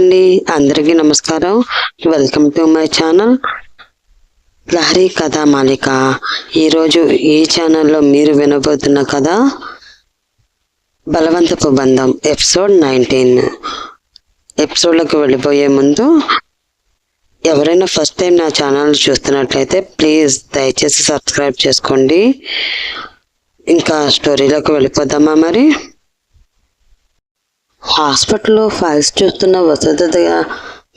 అండి. అందరికీ నమస్కారం. Welcome to my channel Lahari Katha Malika. ఈరోజు ఈ ఛానల్లో మీరు వినబోతున్న కథ బలవంతపు బంధం ఎపిసోడ్ నైన్టీన్ ఎపిసోడ్లోకి వెళ్ళిపోయే ముందు ఎవరైనా ఫస్ట్ టైం నా ఛానల్ చూస్తున్నట్లయితే ప్లీజ్ దయచేసి సబ్స్క్రైబ్ చేసుకోండి. ఇంకా స్టోరీలోకి వెళ్ళిపోదామా మరి? హాస్పిటల్లో ఫైల్స్ చూస్తున్న వసతిగా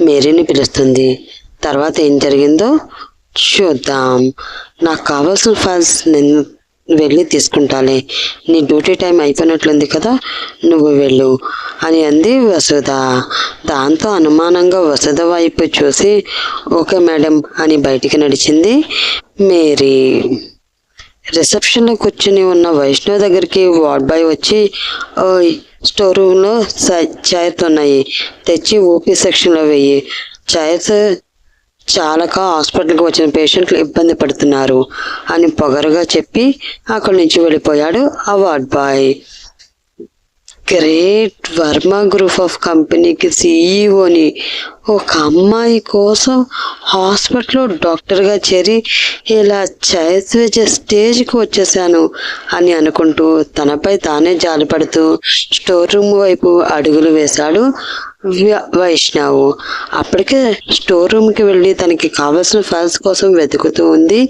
మేరీని పిలుస్తుంది. తర్వాత ఏం జరిగిందో చూద్దాం. నాకు కావాల్సిన ఫైల్స్ నేను వెళ్ళి తీసుకుంటాలే. నీ డ్యూటీ టైం అయిపోయినట్లుంది కదా నువ్వు వెళ్ళు అని అంది వసుధ. దాంతో అనుమానంగా వసుధ వైపు చూసి ఓకే మేడం అని బయటికి నడిచింది మేరీ. రిసెప్షన్లో కూర్చుని ఉన్న వైష్ణవ్ దగ్గరికి వార్డ్ బాయ్ వచ్చి ఓయ్ స్టోర్ రూమ్లో చైర్స్ తెచ్చి ఓపీ సెక్షన్లో వెయ్యి చైర్స్ చాలక హాస్పిటల్కి వచ్చిన పేషెంట్లు ఇబ్బంది పడుతున్నారు అని పొగరుగా చెప్పి అక్కడి నుంచి వెళ్ళిపోయాడు ఆ ward boy. Great Varma group of కంపెనీకి సీఈఓని ఒక అమ్మాయి కోసం హాస్పిటల్లో డాక్టర్గా చేరి ఇలా చేసే స్టేజ్కి వచ్చేసాను అని అనుకుంటూ తనపై తానే జాలిపడుతూ స్టోర్ రూమ్ వైపు అడుగులు వేశాడు వ్య- వైష్ణవ్. అప్పటికే స్టోర్ రూమ్కి వెళ్ళి తనకి కావలసిన ఫైల్స్ కోసం వెతుకుతూ ఉంది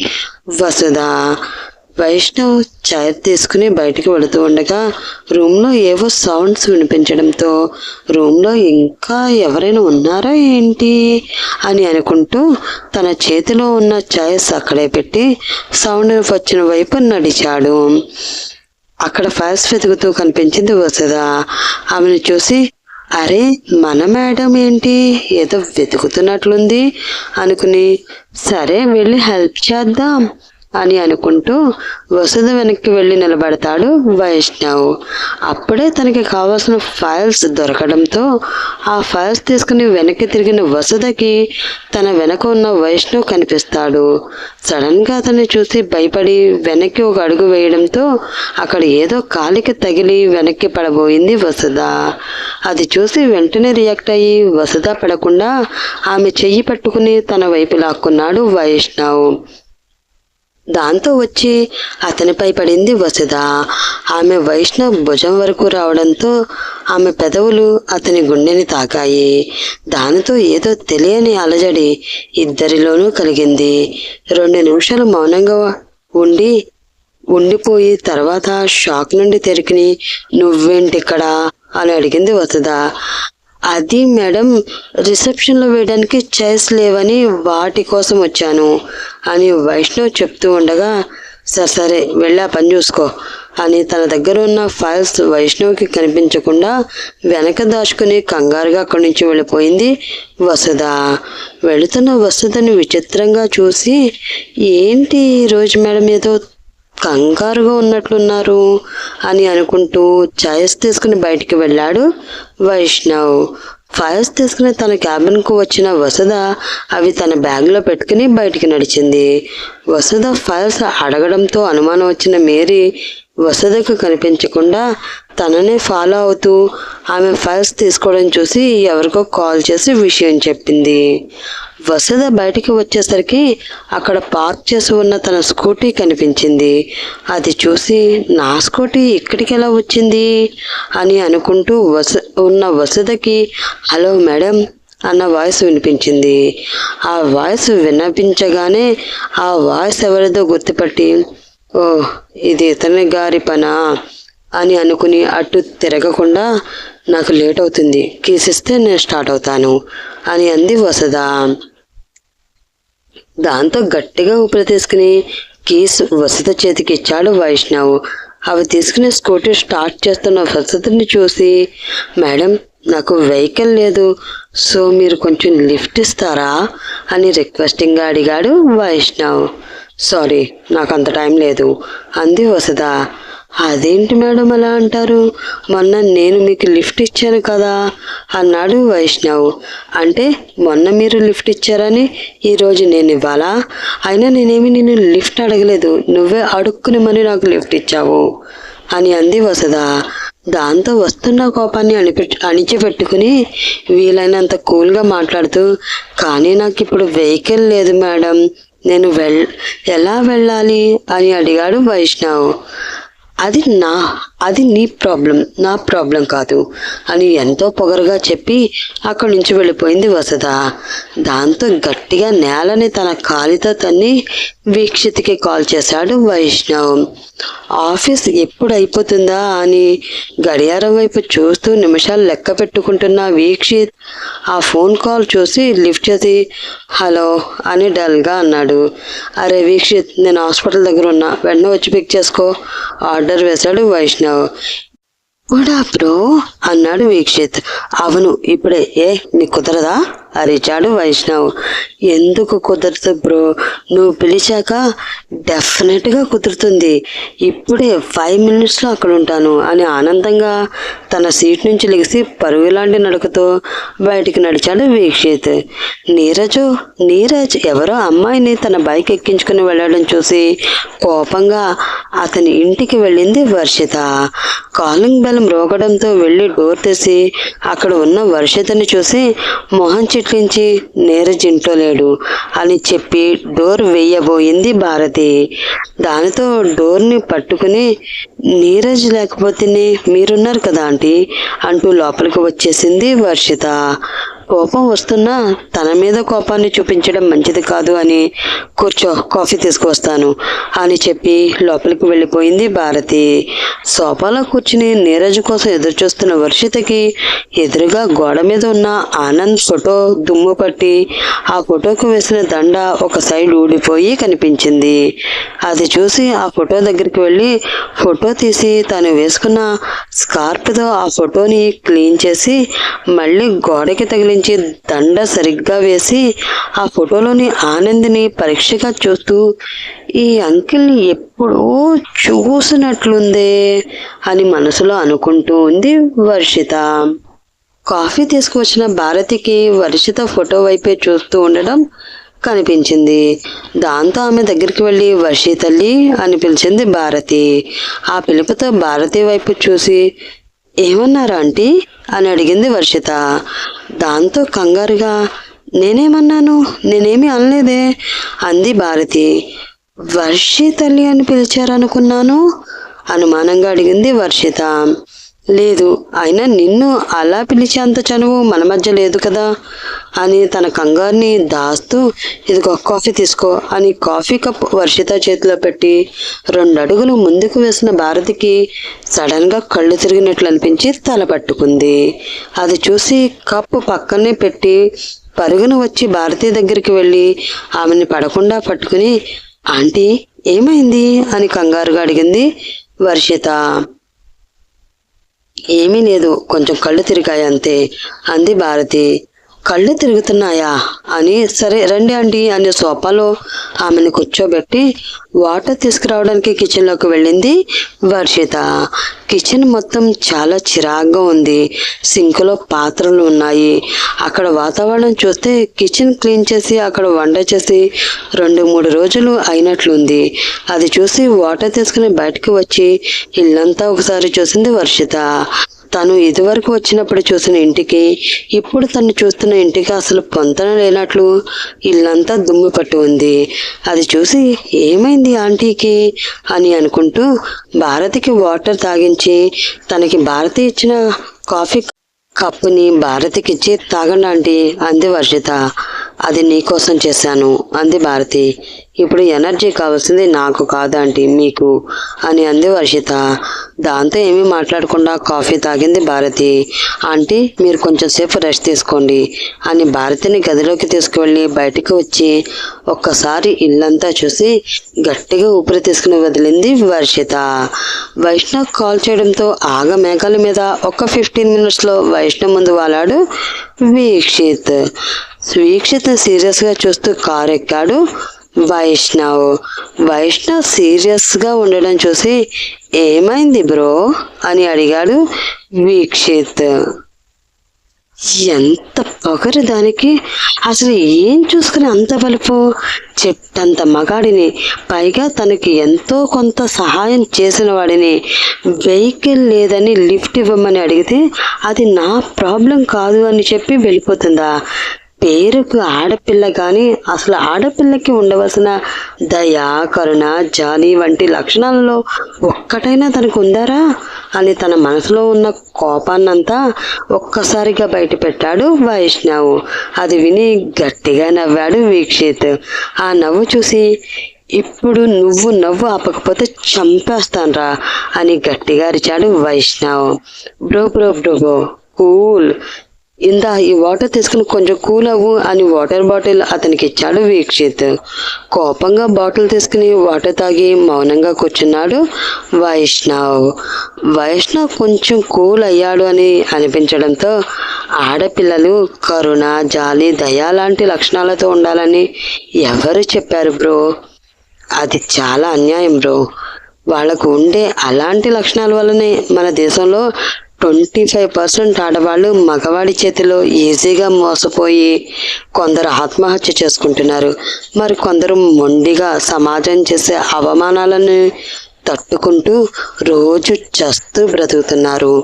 వసుధ. వైష్ణవ్ చైర్ తీసుకుని బయటికి వెళుతూ ఉండగా రూమ్లో ఏవో సౌండ్స్ వినిపించడంతో రూమ్లో ఇంకా ఎవరైనా ఉన్నారా ఏంటి అని అనుకుంటూ తన చేతిలో ఉన్న ఛాయస్ అక్కడే పెట్టి సౌండ్ వచ్చిన వైపు నడిచాడు. అక్కడ ఫైల్స్ వెతుకుతూ కనిపించింది వసదా ఆమెను చూసి అరే మన మేడం ఏంటి? ఏదో వెతుకుతున్నట్లుంది అనుకుని సరే వెళ్ళి హెల్ప్ చేద్దాం అని అనుకుంటూ వసుధ వెనక్కి వెళ్ళి నిలబడతాడు వైష్ణవ్. అప్పుడే తనకి కావాల్సిన ఫైల్స్ దొరకడంతో ఆ ఫైల్స్ తీసుకుని వెనక్కి తిరిగిన వసుధకి తన వెనక ఉన్న వైష్ణవ్ కనిపిస్తాడు. సడన్గా అతన్ని చూసి భయపడి వెనక్కి ఒక అడుగు వేయడంతో అక్కడ ఏదో కాలికి తగిలి వెనక్కి పడబోయింది వసుధ. అది చూసి వెంటనే రియాక్ట్ అయ్యి వసుధ పడకుండా ఆమె చెయ్యి పట్టుకుని తన వైపు లాక్కున్నాడు వైష్ణవ్. దాంతో వచ్చి అతనిపై పడింది వసుధ ఆమె వైష్ణవ్ భుజం వరకు రావడంతో ఆమె పెదవులు అతని గుండెని తాకాయి. దానితో ఏదో తెలియని అలజడి ఇద్దరిలోనూ కలిగింది. రెండు నిమిషాలు మౌనంగా ఉండి ఉండిపోయి తర్వాత షాక్ నుండి తెరికిని నువ్వేంటి ఇక్కడ అని అడిగింది వసుధ అది మేడం రిసెప్షన్లో వేయడానికి చైర్స్ లేవని వాటి కోసం వచ్చాను. అని వైష్ణవ్ చెప్తూ ఉండగా సరే సరే వెళ్ళా పని చూసుకో అని తన దగ్గర ఉన్న ఫైల్స్ వైష్ణవ్కి కనిపించకుండా వెనక దాచుకుని కంగారుగా అక్కడి నుంచి వెళ్ళిపోయింది వసుధ. వెళుతున్న వసుధని విచిత్రంగా చూసి ఏంటి ఈరోజు రోజు మేడం ఏదో కంగారుగా ఉన్నట్లున్నారు అని అనుకుంటూ ఛాయస్ తీసుకుని బయటికి వెళ్ళాడు వైష్ణవ్. ఫైల్స్ తీసుకుని తన క్యాబిన్కు వచ్చిన వసుధ అవి తన బ్యాగ్లో పెట్టుకుని బయటికి నడిచింది. వసుధ ఫైల్స్ అడగడంతో అనుమానం వచ్చిన మేరీ వసుధకు కనిపించకుండా తననే ఫాలో అవుతూ ఆమె ఫైల్స్ తీసుకోవడం చూసి ఎవరికో కాల్ చేసి విషయం చెప్పింది. వసుధ బయటికి వచ్చేసరికి అక్కడ పార్క్ చేసి ఉన్న తన స్కూటీ కనిపించింది. అది చూసి నా స్కూటీ ఇక్కడికి ఎలా వచ్చింది? అని అనుకుంటూ వసు ఉన్న వసుధకి హలో మేడం అన్న వాయిస్ వినిపించింది. ఆ వాయిస్ వినిపించగానే ఆ వాయిస్ ఎవరిదో గుర్తుపట్టి ఓ ఇది ఇతని గారి పనా? అని అనుకుని అటు తిరగకుండా నాకు లేట్ అవుతుంది కీసిస్తే నేను స్టార్ట్ అవుతాను అని అంది వసదా దాంతో గట్టిగా ఊపిరి తీసుకుని కీస్ వసత చేతికి ఇచ్చాడు వైష్ణవ్. అవి తీసుకుని స్కూటీ స్టార్ట్ చేస్తున్న వసతిని చూసి మేడం నాకు వెహికల్ లేదు సో మీరు కొంచెం లిఫ్ట్ ఇస్తారా? అని రిక్వెస్టింగ్గా అడిగాడు వైష్ణవ్. సారీ నాకు అంత టైం లేదు అంది వసదా అదేంటి మేడం అలా అంటారు? మొన్న నేను మీకు లిఫ్ట్ ఇచ్చాను కదా. అన్నాడు వైష్ణవ్. అంటే మొన్న మీరు లిఫ్ట్ ఇచ్చారని ఈరోజు నేను ఇవ్వాలా? అయినా నేనేమి నేను లిఫ్ట్ అడగలేదు. నువ్వే అడుక్కుని మరి నాకు లిఫ్ట్ ఇచ్చావు. అని అంది వసద దాంతో వస్తున్న కోపాన్ని అణిపె అణిచిపెట్టుకుని వీలైనంత కూల్గా మాట్లాడుతూ కానీ నాకు ఇప్పుడు వెహికల్ లేదు మేడం. నేను వెళ్ ఎలా వెళ్ళాలి? అని అడిగాడు వైష్ణవ్. అది నా అది నీ ప్రాబ్లం నా ప్రాబ్లం కాదు అని ఎంతో పొగరుగా చెప్పి అక్కడి నుంచి వెళ్ళిపోయింది వసుధ. దాంతో గట్టిగా నేలని తన కాలితో తన్ని వీక్షిత్కి కాల్ చేశాడు వైష్ణవ్. ఆఫీస్ ఎప్పుడు అయిపోతుందా అని గడియారం వైపు చూస్తూ నిమిషాలు లెక్క పెట్టుకుంటున్న వీక్షిత్ ఆ ఫోన్ కాల్ చూసి లిఫ్ట్ చేసి హలో అని డల్గా అన్నాడు. అరే వీక్షిత్ నేను హాస్పిటల్ దగ్గర ఉన్నా. వెంటనే వచ్చి పిక్ చేసుకో. ఆర్డర్ వేశాడు వైష్ణవ్. కూడా బ్రో? అన్నాడు వీక్షిత్. అవును ఇప్పుడే. ఏ నీకు కుదరదా? అరిచాడు వైష్ణవ్. ఎందుకు కుదరదు బ్రో? నువ్వు పిలిచాక డెఫినెట్గా కుదురుతుంది. ఇప్పుడే ఫైవ్ మినిట్స్లో అక్కడ ఉంటాను అని ఆనందంగా తన సీట్ నుంచి లెగిసి పరుగులాంటి నడకతో బయటికి నడిచాడు వీక్షిత్. నీరజు నీరజ్ ఎవరో అమ్మాయిని తన బైక్ ఎక్కించుకుని వెళ్ళడం చూసి కోపంగా అతని ఇంటికి వెళ్ళింది వర్షిత. కాలింగ్ బెల్ మ్రోగడంతో వెళ్ళి డోర్ తెసి అక్కడ ఉన్న వర్షితని చూసి మొహం చిట్లించి నీరజ్ ఇంట్లో లేడు అని చెప్పి డోర్ వేయబోయింది భారతి. దానితో డోర్ని పట్టుకుని నీరజ్ లేకపోతేనే మీరున్నారు కదా ఆంటీ అంటూ లోపలికి వచ్చేసింది వర్షిత. కోపం వస్తున్నా తన మీద కోపాన్ని చూపించడం మంచిది కాదు అని కూర్చో కాఫీ తీసుకువస్తాను అని చెప్పి లోపలికి వెళ్ళిపోయింది భారతి. సోఫాలో కూర్చుని నీరజ్ కోసం ఎదురుచూస్తున్న వర్షితకి ఎదురుగా గోడ మీద ఉన్న ఆనంద్ ఫోటో దుమ్ము పట్టి ఆ ఫోటోకు వేసిన దండ ఒక సైడ్ ఊడిపోయి కనిపించింది. అది చూసి ఆ ఫోటో దగ్గరికి వెళ్ళి ఫోటో తీసి తను వేసుకున్న స్కార్ప్తో ఆ ఫోటోని క్లీన్ చేసి మళ్ళీ గోడకి తగిలించి దండ సరిగ్గా వేసి ఆ ఫోటోలోని ఆనందిని పరీక్షగా చూస్తూ ఈ అంకిల్ని ఎప్పుడూ చూసినట్లుందే అని మనసులో అనుకుంటూ ఉంది వర్షిత. కాఫీ తీసుకువచ్చిన భారతికి వర్షిత ఫోటో వైపే చూస్తూ ఉండడం కనిపించింది. దాంతో ఆమె దగ్గరికి వెళ్ళి వర్షి తల్లి అని పిలిచింది భారతి. ఆ పిలుపుతో భారతి వైపు చూసి ఏమన్నారా ఆంటీ? అని అడిగింది వర్షిత. దాంతో కంగారుగా నేనేమన్నాను? నేనేమి అనలేదే? అంది భారతి. వర్షి తల్లి అని పిలిచారనుకున్నాను? అనుమానంగా అడిగింది వర్షిత. లేదు అయినా నిన్ను అలా పిలిచేంత చనువు మన మధ్య లేదు కదా? అని తన కంగారుని దాస్తూ ఇదిగో కాఫీ తీసుకో అని కాఫీ కప్ వర్షిత చేతిలో పెట్టి రెండు అడుగులు ముందుకు వేసిన భారతికి సడన్గా కళ్ళు తిరిగినట్లు అనిపించి తల పట్టుకుంది. అది చూసి కప్పు పక్కనే పెట్టి పరుగున వచ్చి భారతి దగ్గరికి వెళ్ళి ఆమెని పడకుండా పట్టుకుని ఆంటీ ఏమైంది? అని కంగారుగా అడిగింది వర్షిత. ఏమీ లేదు కొంచెం కళ్ళు తిరిగాయి అంతే అంది భారతి. కళ్ళు తిరుగుతున్నాయా? అని సరే రండి అండి అనే సోఫాలో ఆమెను కూర్చోబెట్టి వాటర్ తీసుకురావడానికి కిచెన్లోకి వెళ్ళింది వర్షిత. కిచెన్ మొత్తం చాలా చిరాగ్గా ఉంది. సింక్లో పాత్రలు ఉన్నాయి. అక్కడ వాతావరణం చూస్తే కిచెన్ క్లీన్ చేసి అక్కడ వంట చేసి రెండు మూడు రోజులు అయినట్లుంది. అది చూసి వాటర్ తీసుకుని బయటకు వచ్చి ఇల్లంతా ఒకసారి చూసింది వర్షిత. తను ఇదివరకు వచ్చినప్పుడు చూసిన ఇంటికి ఇప్పుడు తను చూస్తున్న ఇంటికి అసలు పొంతన లేనట్లు ఇల్లంతా దుమ్ము పట్టి ఉంది. అది చూసి ఏమైంది ఆంటీకి? అని అనుకుంటూ భారతికి వాటర్ తాగించి తనకి భారతి ఇచ్చిన కాఫీ కప్పుని భారతికిచ్చి తాగండి ఆంటీ అంది వర్షిత. అది నీకోసం చేశాను. అంది భారతి. ఇప్పుడు ఎనర్జీ కావాల్సింది నాకు కాదంటీ మీకు అని అంది వర్షిత. దాంతో ఏమీ మాట్లాడకుండా కాఫీ తాగింది భారతి. ఆంటీ మీరు కొంచెం సేపు రెస్ట్ తీసుకోండి అని భారతిని గదిలోకి తీసుకువెళ్ళి బయటికి వచ్చి ఒక్కసారి ఇల్లంతా చూసి గట్టిగా ఊపిరి తీసుకుని వదిలింది వర్షిత. వైష్ణవ్ కాల్ చేయడంతో ఆగ మేఘాల మీద ఒక ఫిఫ్టీన్ మినిట్స్లో వైష్ణవ్ ముందు వాలాడు వీక్షిత్. వీక్షిత్ సీరియస్గా చూస్తూ కారు ఎక్కాడు వైష్ణవ్. వైష్ణవ్ సీరియస్గా ఉండడం చూసి ఏమైంది బ్రో? అని అడిగాడు వీక్షిత్. ఎంత పొగరు దానికి? అసలు ఏం చూసుకుని అంత బలుపు? చెట్టంత మగాడిని పైగా తనకి ఎంతో కొంత సహాయం చేసిన వాడిని వెహికల్ లేదని లిఫ్ట్ ఇవ్వమని అడిగితే అది నా ప్రాబ్లం కాదు అని చెప్పి వెళ్ళిపోతుందా? పేరుకు ఆడపిల్ల కానీ అసలు ఆడపిల్లకి ఉండవలసిన దయ కరుణ జాలి వంటి లక్షణాలలో ఒక్కటైనా తనకు ఉందారా అని తన మనసులో ఉన్న కోపాన్నంతా ఒక్కసారిగా బయటపెట్టాడు వైష్ణవ్. అది విని గట్టిగా నవ్వాడు వీక్షిత్. ఆ నవ్వు చూసి ఇప్పుడు నువ్వు నవ్వు ఆపకపోతే చంపేస్తానరా అని గట్టిగా అరిచాడు Vaishnav. Bro bro bro bro cool. ఇందా ఈ వాటర్ తీసుకుని కొంచెం కూల్ అవ్వు అని వాటర్ బాటిల్ అతనికి ఇచ్చాడు వీక్షిత్. కోపంగా బాటిల్ తీసుకుని వాటర్ తాగి మౌనంగా కూర్చున్నాడు వైష్ణవ్. వైష్ణవ్ కొంచెం కూల్ అయ్యాడు అని అనిపించడంతో ఆడపిల్లలు కరుణ జాలి దయ లాంటి లక్షణాలతో ఉండాలని ఎవరు చెప్పారు బ్రో? అది చాలా అన్యాయం బ్రో. వాళ్ళకు ఉండే అలాంటి లక్షణాల వల్లనే మన దేశంలో ట్వంటీ ఫైవ్ పర్సెంట్ ఆడవాళ్ళు మగవాడి చేతిలో ఈజీగా మోసపోయి కొందరు ఆత్మహత్య చేసుకుంటున్నారు. మరి కొందరు మొండిగా సమాజం చేసే అవమానాలను తట్టుకుంటూ రోజు చస్తూ బ్రతుకుతున్నారు.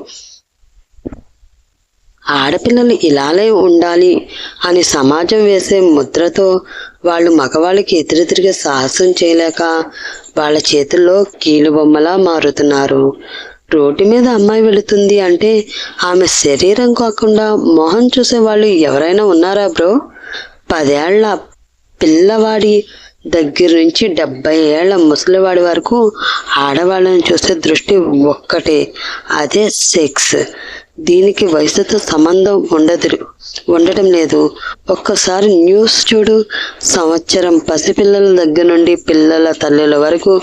ఆడపిల్లలు ఇలానే ఉండాలి అని సమాజం వేసే ముద్రతో వాళ్ళు మగవాళ్ళకి ఎదురెదురుగా సాహసం చేయలేక వాళ్ళ చేతుల్లో కీలు బొమ్మలా మారుతున్నారు. రోడ్డు మీద అమ్మాయి వెళుతుంది అంటే ఆమె శరీరం కాకుండా మొహం చూసే వాళ్ళు ఎవరైనా ఉన్నారా బ్రో? పదేళ్ళ పిల్లవాడి దగ్గర నుంచి డెబ్బై ఏళ్ళ ముసలివాడి వరకు ఆడవాళ్ళని చూసే దృష్టి ఒక్కటే అదే సెక్స్. దీనికి వయసుతో సంబంధం ఉండదు ఉండటం లేదు. ఒక్కసారి న్యూస్ చూడు. సంవత్సరం పసిపిల్లల దగ్గర నుండి పిల్లల తల్లుల వరకు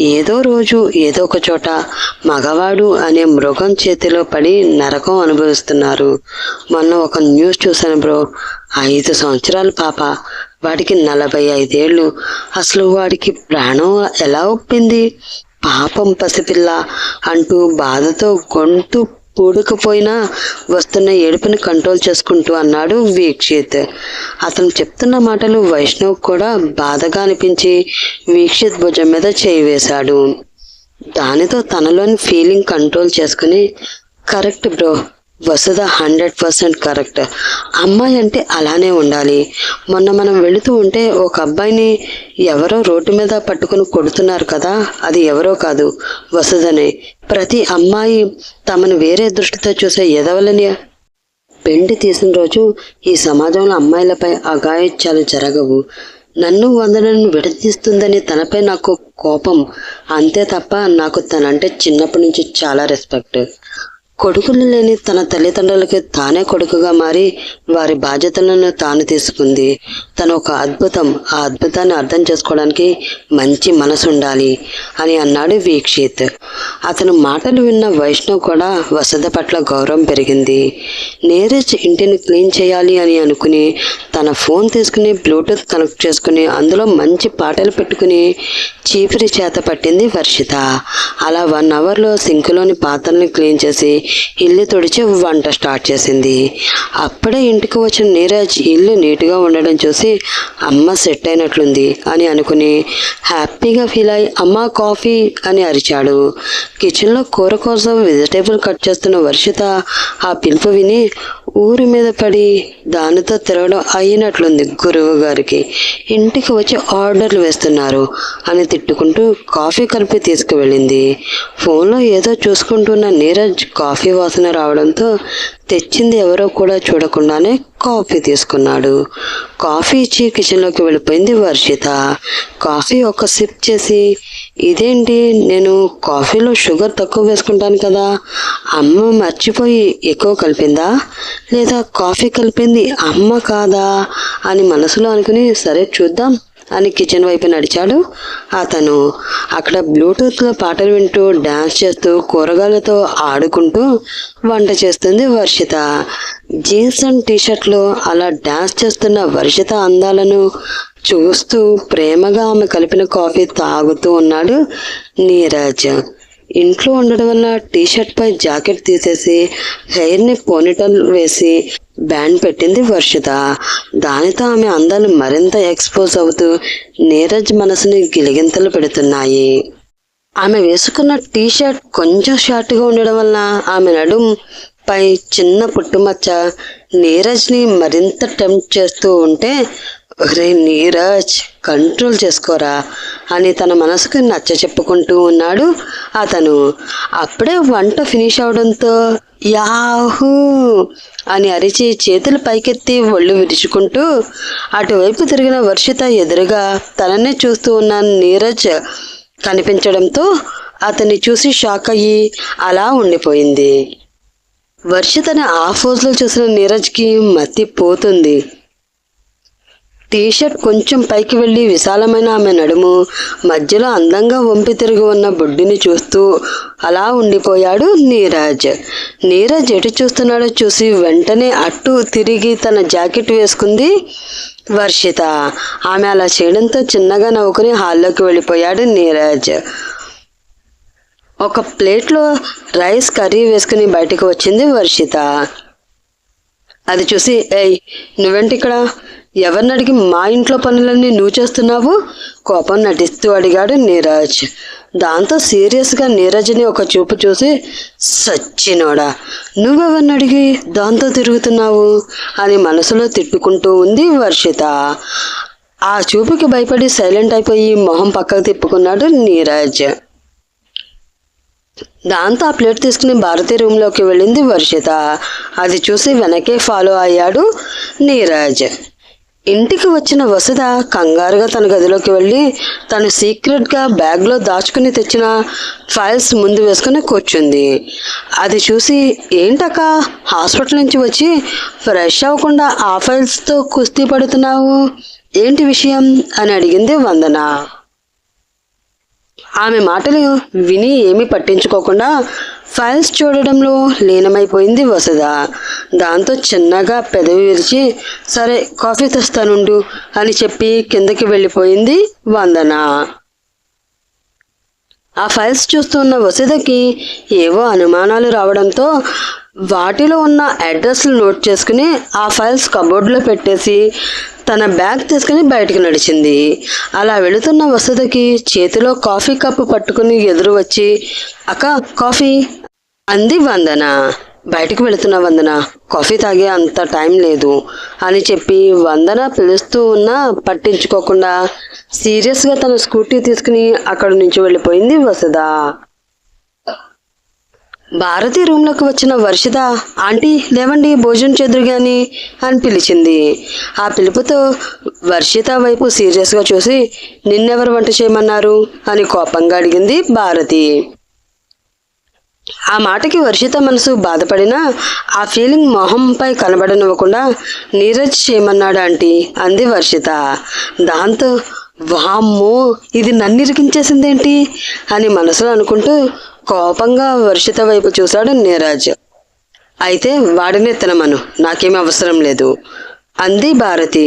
ఏదో రోజు ఏదో ఒక చోట మగవాడు అనే మృగం చేతిలో పడి నరకం అనుభవిస్తున్నారు. మొన్న ఒక న్యూస్ చూశాను బ్రో. ఐదు సంవత్సరాల పాప. వాడికి నలభై ఐదేళ్ళు. అసలు వాడికి ప్రాణం ఎలా ఒప్పింది? పాపం పసిపిల్ల అంటూ బాధతో గొంతు పూడుకుపోయినా వస్తున్న ఏడుపుని కంట్రోల్ చేసుకుంటూ అన్నాడు వీక్షిత్. అతను చెప్తున్న మాటలు వైష్ణవ్ కూడా బాధగా అనిపించి వీక్షిత్ భుజం మీద చేయి వేశాడు. దానితో తనలోని ఫీలింగ్ కంట్రోల్ చేసుకుని correct bro Vasudha hundred percent correct. అమ్మాయి అంటే అలానే ఉండాలి. మొన్న మనం వెళుతూ ఉంటే ఒక అబ్బాయిని ఎవరో రోడ్డు మీద పట్టుకుని కొడుతున్నారు కదా అది ఎవరో కాదు వసుధనే. ప్రతి అమ్మాయి తమను వేరే దృష్టితో చూసే ఎదవలని పెండి తీసిన రోజు ఈ సమాజంలో అమ్మాయిలపై అగాయత్యాలు జరగవు. నన్ను వందనను విడదీస్తుందని తనపై నాకు కోపం. అంతే తప్ప నాకు తనంటే చిన్నప్పటి నుంచి చాలా రెస్పెక్ట్ కొడుకులు లేని తన తల్లిదండ్రులకి తానే కొడుకుగా మారి వారి బాధ్యతలను తాను తీసుకుంది. తను ఒక అద్భుతం ఆ అద్భుతాన్ని అర్థం చేసుకోవడానికి మంచి మనసు ఉండాలి అని అన్నాడు వీక్షిత్. అతను మాటలు విన్న వైష్ణవ్ కూడా వసత పట్ల గౌరవం పెరిగింది. నీరజ్ ఇంటిని క్లీన్ చేయాలి అని అనుకుని తన ఫోన్ తీసుకుని బ్లూటూత్ కనెక్ట్ చేసుకుని అందులో మంచి పాటలు పెట్టుకుని చీపిరి చేత పట్టింది వర్షిత. అలా వన్ అవర్లో సింకులోని పాత్రల్ని క్లీన్ చేసి ఇల్లు తుడిచి వంట స్టార్ట్ చేసింది. అప్పుడే ఇంటికి వచ్చిన నీరజ్ ఇల్లు నీట్గా ఉండడం చూసి అమ్మ సెట్ అయినట్లుంది అని అనుకుని హ్యాపీగా ఫీల్ అయి అమ్మ కాఫీ అని అరిచాడు. కిచెన్లో కూర కోసం వెజిటేబుల్ కట్ చేస్తున్న వర్షిత ఆ పిలుపు విని ఊరి మీద పడి దానితో తిరగడం అయినట్లుంది గురువు గారికి. ఇంటికి వచ్చి ఆర్డర్లు వేస్తున్నారు అని తిట్టుకుంటూ కాఫీ కలిపి తీసుకువెళ్ళింది. ఫోన్లో ఏదో చూసుకుంటున్న నీరజ్ కాఫీ కాఫీ వాసన రావడంతో తెచ్చింది ఎవరో కూడా చూడకుండానే కాఫీ తీసుకున్నాడు. కాఫీ ఇచ్చి కిచెన్లోకి వెళ్ళిపోయింది వర్షిత. కాఫీ ఒక సిప్ చేసి ఇదేంటి? నేను కాఫీలో షుగర్ తక్కువ వేసుకుంటాను కదా. అమ్మ మర్చిపోయి ఎక్కువ కలిపిందా? లేదా కాఫీ కలిపింది అమ్మ కాదా? అని మనసులో అనుకుని సరే చూద్దాం. అని కిచెన్ వైపు నడిచాడు. అతను అక్కడ బ్లూటూత్లో పాటలు వింటూ డ్యాన్స్ చేస్తూ కూరగాయలతో ఆడుకుంటూ వంట చేస్తుంది వర్షిత. జీన్స్ అండ్ టీషర్ట్లో అలా డ్యాన్స్ చేస్తున్న వర్షిత అందాలను చూస్తూ ప్రేమగా ఆమె కలిపిన కాఫీ తాగుతూ ఉన్నాడు నీరజ్. ఇంట్లో ఉండడం వల్ల టీషర్ట్ పై జాకెట్ తీసేసి హెయిర్ని పోనీటల్ వేసి బ్యాండ్ పెట్టింది వర్షిత. దానితో ఆమె అందాలు మరింత ఎక్స్పోజ్ అవుతూ నీరజ్ మనసుని గిలిగింతలు పెడుతున్నాయి. ఆమె వేసుకున్న టీ షర్ట్ కొంచెం షార్ట్గా ఉండడం వలన ఆమె నడుం పై చిన్న పుట్టుమచ్చ నీరజ్ని మరింత టెంప్ట్ చేస్తూ ఉంటే ఒరే నీరజ్ కంట్రోల్ చేసుకోరా అని తన మనసుకు నచ్చ చెప్పుకుంటూ ఉన్నాడు అతను. అప్పుడే వంట ఫినిష్ అవడంతో యాహూ అని అరిచి చేతులు పైకెత్తి ఒళ్ళు విరుచుకుంటూ అటువైపు తిరిగిన వర్షిత ఎదురుగా తననే చూస్తూ ఉన్న నీరజ్ కనిపించడంతో అతన్ని చూసి షాక్ అయ్యి అలా ఉండిపోయింది. వర్షితని ఆ ఫోజ్లో చూసిన నీరజ్కి మత్తి పోతుంది. టీషర్ట్ కొంచెం పైకి వెళ్ళి విశాలమైన ఆమె నడుము మధ్యలో అందంగా వంపి తిరిగి ఉన్న బొడ్డుని చూస్తూ అలా ఉండిపోయాడు నీరజ్. నీరజ్ ఎటు చూస్తున్నాడో చూసి వెంటనే అట్టు తిరిగి తన జాకెట్ వేసుకుంది వర్షిత. ఆమె అలా చేయడంతో చిన్నగా నవ్వుకుని హాల్లోకి వెళ్ళిపోయాడు నీరజ్. ఒక ప్లేట్లో రైస్ కర్రీ వేసుకుని బయటకు వచ్చింది వర్షిత. అది చూసి ఏయ్ నువ్వేంటి ఇక్కడ? ఎవరిని అడిగి మా ఇంట్లో పనులన్నీ నువ్వు చేస్తున్నావు? కోపం నటిస్తూ అడిగాడు నీరజ్. దాంతో సీరియస్గా నీరజ్ని ఒక చూపు చూసి సచ్చినోడా నువ్వెవరిని అడిగి దాంతో తిరుగుతున్నావు? అని మనసులో తిట్టుకుంటూ ఉంది వర్షిత. ఆ చూపుకి భయపడి సైలెంట్ అయిపోయి మొహం పక్కకు తిప్పుకున్నాడు నీరజ్. దాంతో ఆ ప్లేట్ తీసుకుని భారతి రూమ్లోకి వెళ్ళింది వర్షిత. అది చూసి వెనకే ఫాలో అయ్యాడు నీరజ్. ఇంటికి వచ్చిన వసుధ కంగారుగా తన గదిలోకి వెళ్ళి తను సీక్రెట్గా బ్యాగ్లో దాచుకుని తెచ్చిన ఫైల్స్ ముందు వేసుకుని కూర్చుంది. అది చూసి ఏంటక్క హాస్పిటల్ నుంచి వచ్చి ఫ్రెష్ అవ్వకుండా ఆ ఫైల్స్తో కుస్తీ పడుతున్నావు? ఏంటి విషయం? అని అడిగింది వందన. ఆమె మాటలు విని ఏమీ పట్టించుకోకుండా ఫైల్స్ చూడడంలో లీనమైపోయింది వసుధ. దాంతో చిన్నగా పెదవి విరిచి సరే కాఫీ తెస్తానుండు అని చెప్పి కిందకి వెళ్ళిపోయింది వందన. ఆ ఫైల్స్ చూస్తున్న వసుధకి ఏవో అనుమానాలు రావడంతో వాటిలో ఉన్న అడ్రస్లు నోట్ చేసుకుని ఆ ఫైల్స్ కబోర్డ్లో పెట్టేసి తన బ్యాగ్ తీసుకుని బయటకు నడిచింది. అలా వెళుతున్న వసతికి చేతిలో కాఫీ కప్పు పట్టుకుని ఎదురు వచ్చి అక్క కాఫీ? అంది వందన. బయటకు వెళుతున్న వందన కాఫీ తాగే అంత టైం లేదు అని చెప్పి వందన పిలుస్తూ ఉన్నా పట్టించుకోకుండా సీరియస్గా తన స్కూటీ తీసుకుని అక్కడి నుంచి వెళ్ళిపోయింది వసుధ. భారతి రూమ్లోకి వచ్చిన వర్షిత ఆంటీ లేవండి భోజనం చేదురు గాని అని పిలిచింది. ఆ పిలుపుతో వర్షిత వైపు సీరియస్గా చూసి నిన్నెవరు వంట చేయమన్నారు? అని కోపంగా అడిగింది భారతి. ఆ మాటకి వర్షిత మనసు బాధపడినా ఆ ఫీలింగ్ మొహంపై కనబడనివ్వకుండా నీరజ్ చేయమన్నాడు ఆంటీ? అంది వర్షిత. దాంతో వామ్మో ఇది నన్ను ఇరికించేసిందేంటి? అని మనసులో అనుకుంటూ కోపంగా వర్షిత వైపు చూశాడు నీరాజ్. అయితే వాడినే తినమను నాకేం అవసరం లేదు. అంది భారతి.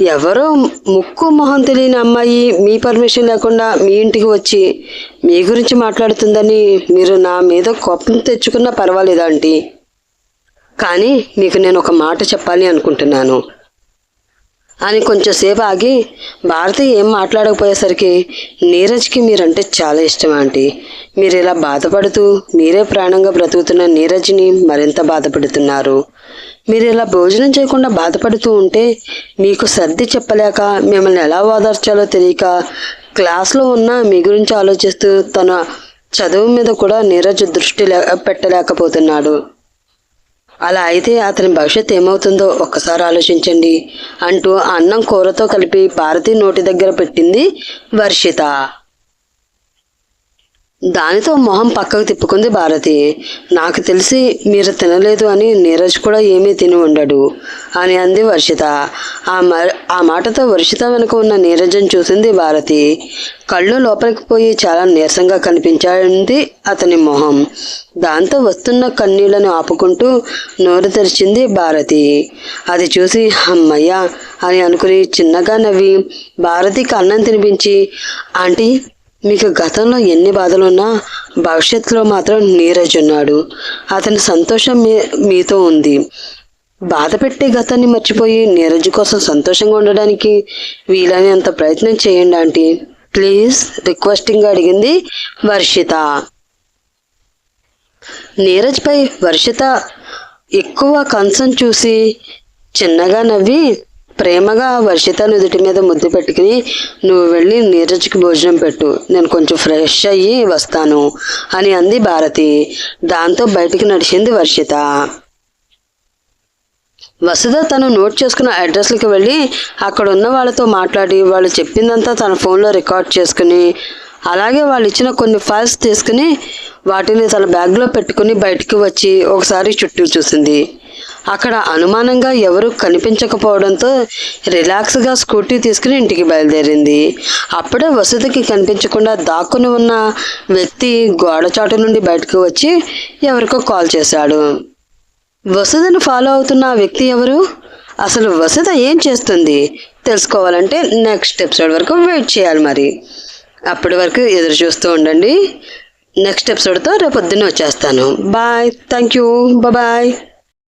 ఎవరో ముక్కు మొహం తెలియని అమ్మాయి మీ పర్మిషన్ లేకుండా మీ ఇంటికి వచ్చి మీ గురించి మాట్లాడుతుందని మీరు నా మీద కోపం తెచ్చుకున్నా పర్వాలేదా ఆంటీ? కానీ మీకు నేను ఒక మాట చెప్పాలి అనుకుంటున్నాను. అని కొంచెంసేపు ఆగి భారతి ఏం మాట్లాడకపోయేసరికి నీరజ్కి మీరంటే చాలా ఇష్టం ఆంటీ. మీరు ఇలా బాధపడుతూ మీరే ప్రాణంగా బ్రతుకుతున్న నీరజ్ని మరింత బాధపడుతున్నారు. మీరు ఇలా భోజనం చేయకుండా బాధపడుతూ ఉంటే మీకు సర్ది చెప్పలేక మిమ్మల్ని ఎలా ఓదార్చాలో తెలియక క్లాస్లో ఉన్న మీ గురించి ఆలోచిస్తూ తన చదువు మీద కూడా నీరజ్ దృష్టి పెట్టలేకపోతున్నాడు. అలా అయితే అతని భవిష్యత్ ఏమవుతుందో ఒక్కసారి ఆలోచించండి అంటూ అన్నం కూరతో కలిపి భారతి నోటి దగ్గర పెట్టింది వర్షిత. దానితో మొహం పక్కకు తిప్పుకుంది భారతి. నాకు తెలిసి మీరు తినలేదు అని నీరజ్ కూడా ఏమీ తిని ఉండడు అని అంది వర్షిత. ఆ మ ఆ మాటతో వర్షిత వెనుక ఉన్న నీరజం చూసింది భారతి. కళ్ళు లోపలికి పోయి చాలా నీరసంగా కనిపించింది అతని మొహం. దాంతో వస్తున్న కన్నీళ్ళను ఆపుకుంటూ నోరు తెరిచింది భారతి. అది చూసి అమ్మయ్యా అని అనుకుని చిన్నగా నవ్వి భారతికి అన్నం తినిపించి ఆంటీ మీకు గతంలో ఎన్ని బాధలున్నా భవిష్యత్తులో మాత్రం నీరజ్ ఉన్నాడు. అతని సంతోషం మీ మీతో ఉంది. బాధ పెట్టే గతాన్ని మర్చిపోయి నీరజ్ కోసం సంతోషంగా ఉండడానికి వీలైనంత ప్రయత్నం చేయండి ఆంటీ. ప్లీజ్ రిక్వెస్టింగ్ అడిగింది వర్షిత. నీరజ్పై వర్షిత ఎక్కువ కన్సర్న్ చూసి చిన్నగా నవ్వి ప్రేమగా వర్షిత నుదుటి మీద ముద్దు పెట్టుకుని నువ్వు వెళ్ళి నీరజ్కి భోజనం పెట్టు. నేను కొంచెం ఫ్రెష్ అయ్యి వస్తాను అని అంది భారతి. దాంతో బయటికి నడిచింది వర్షిత. వసుధ తను నోట్ చేసుకున్న అడ్రస్లకు వెళ్ళి అక్కడ ఉన్న వాళ్ళతో మాట్లాడి వాళ్ళు చెప్పిందంతా తన ఫోన్లో రికార్డ్ చేసుకుని అలాగే వాళ్ళు ఇచ్చిన కొన్ని ఫైల్స్ తీసుకుని వాటిని తన బ్యాగ్లో పెట్టుకుని బయటికి వచ్చి ఒకసారి చుట్టూ చూసింది. అక్కడ అనుమానంగా ఎవరు కనిపించకపోవడంతో రిలాక్స్గా స్కూటీ తీసుకుని ఇంటికి బయలుదేరింది. అప్పుడే వసతికి కనిపించకుండా దాక్కుని ఉన్న వ్యక్తి గోడచాటు నుండి బయటకు వచ్చి ఎవరికో కాల్ చేశాడు. వసుధను ఫాలో అవుతున్న ఆ వ్యక్తి ఎవరు? అసలు వసుధ ఏం చేస్తుంది? తెలుసుకోవాలంటే నెక్స్ట్ ఎపిసోడ్ వరకు వెయిట్ చేయాలి మరి. అప్పటి వరకు ఎదురు చూస్తూ ఉండండి. నెక్స్ట్ ఎపిసోడ్తో రేపు పొద్దున్నే వచ్చేస్తాను. బాయ్. Thank you bye.